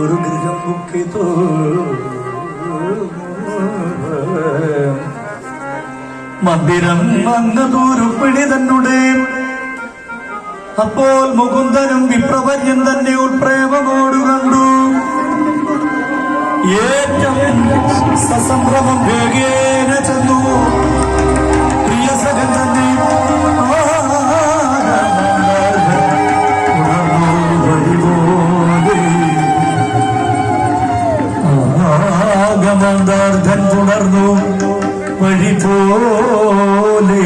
ഒരു ഗൃഹം മുക്കി മന്ദിരം വന്ന അങ്ങതൂരുപ്പിണി തന്നെ അപ്പോൾ മുകുന്ദനും വിപ്രപഞ്ഞൻ തന്നെ ഉൾപ്രേമോട് കണ്ടു. ഏറ്റവും സസംഭ്രമം വേഗേന ചെന്നു. ആഗമന്താർദ്ധൻ പുണർന്നു വഴി പോലെ.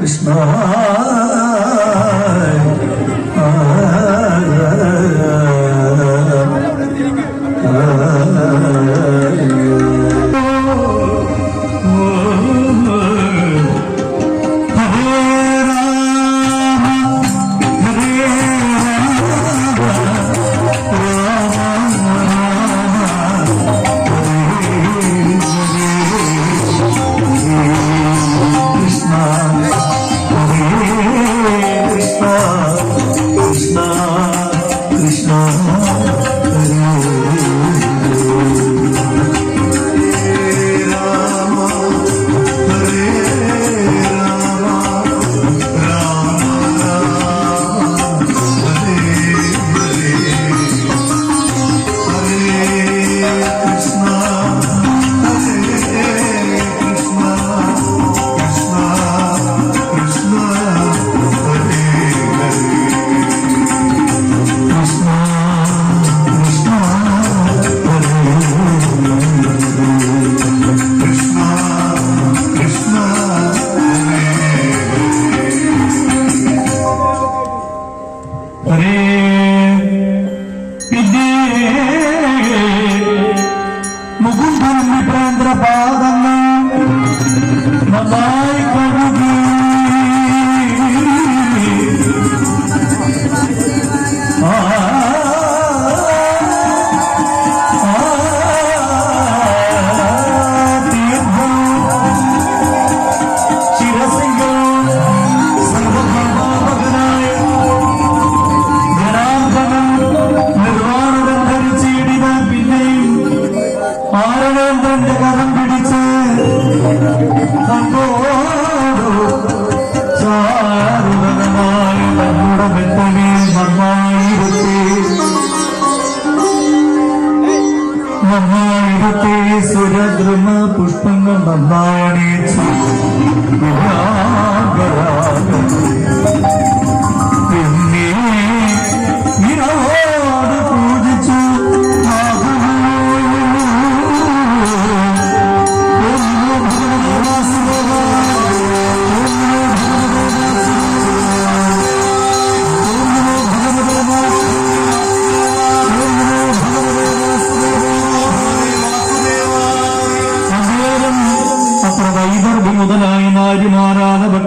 കൃഷ്ണ മുകുന്ദൻ വിപ്രേന്ദ്ര പാദങ്ങൾ നന്നായി ചാരുതനമായ തന്നോട് മെത്തനെ നന്നായിരുത്തി നന്നായിരുത്തി സുരദ്രുമ പുഷ്പങ്ങൾ നന്നായണിച്ചു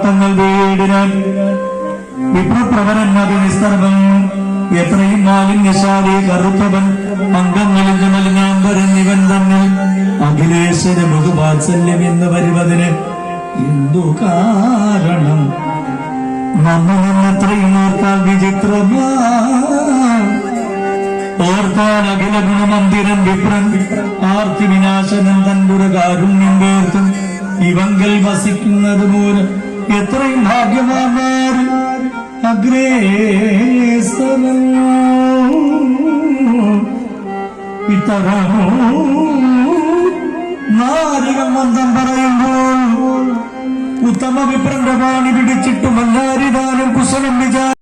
ഭക്തങ്ങൾ വീടിനാൻ വിപ്രപ്രവരൻ നിസ്തർഭം എത്രയും മാലിന്യശാലി കറുത്തവൻ അംഗങ്ങളിൽ മലിനാന്തരൻ ഇവൻ തമ്മിൽ. അഖിലേശ്വര ബഹുവാത്സല്യം എന്ന് വരുവതിന് എന്തു കാരണം? നമ്മൾ നിന്നത്രയും ഓർത്താൽ വിചിത്രമാ ഓർത്താൽ അഖില ഗുണമന്ദിരം വിപ്രൻ ആർത്തി വിനാശനം തൻപുര കാരുണ്യം പേർത്തും ഇവങ്കൽ വസിക്കുന്നത് മൂലം എത്രയും ഭാഗ്യവാന്മാർ നാരികൾ മന്ദം പറയുമ്പോൾ ഉത്തമ വിപ്രന്റെ പാണി പിടിച്ചിട്ടും എല്ലാരിതാനും കുശലം വിചാരം